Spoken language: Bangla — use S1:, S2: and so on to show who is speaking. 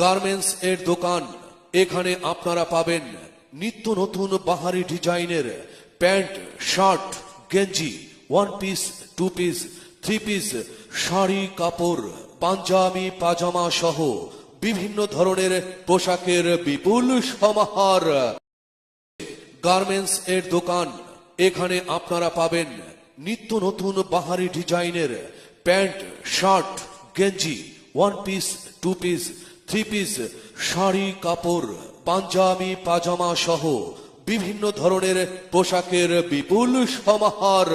S1: গার্মেন্টস এর দোকান, এখানে আপনারা পাবেন নিত্য নতুন বাহারি ডিজাইনের প্যান্ট, শার্ট, গেঞ্জি one piece two piece three piece sari, কাপড়, পাঞ্জাবি, পাজামা সহ বিভিন্ন ধরনের পোশাকের বিপুল সমাহার। গার্মেন্টস এর দোকান, এখানে আপনারা পাবেন নিত্য নতুন বাহারি ডিজাইনের প্যান্ট, শার্ট, গেঞ্জি one piece two piece three piece sari কাপড় পাঞ্জাবি পাজামা সহ বিভিন্ন ধরনের পোশাকের বিপুল সমাহার।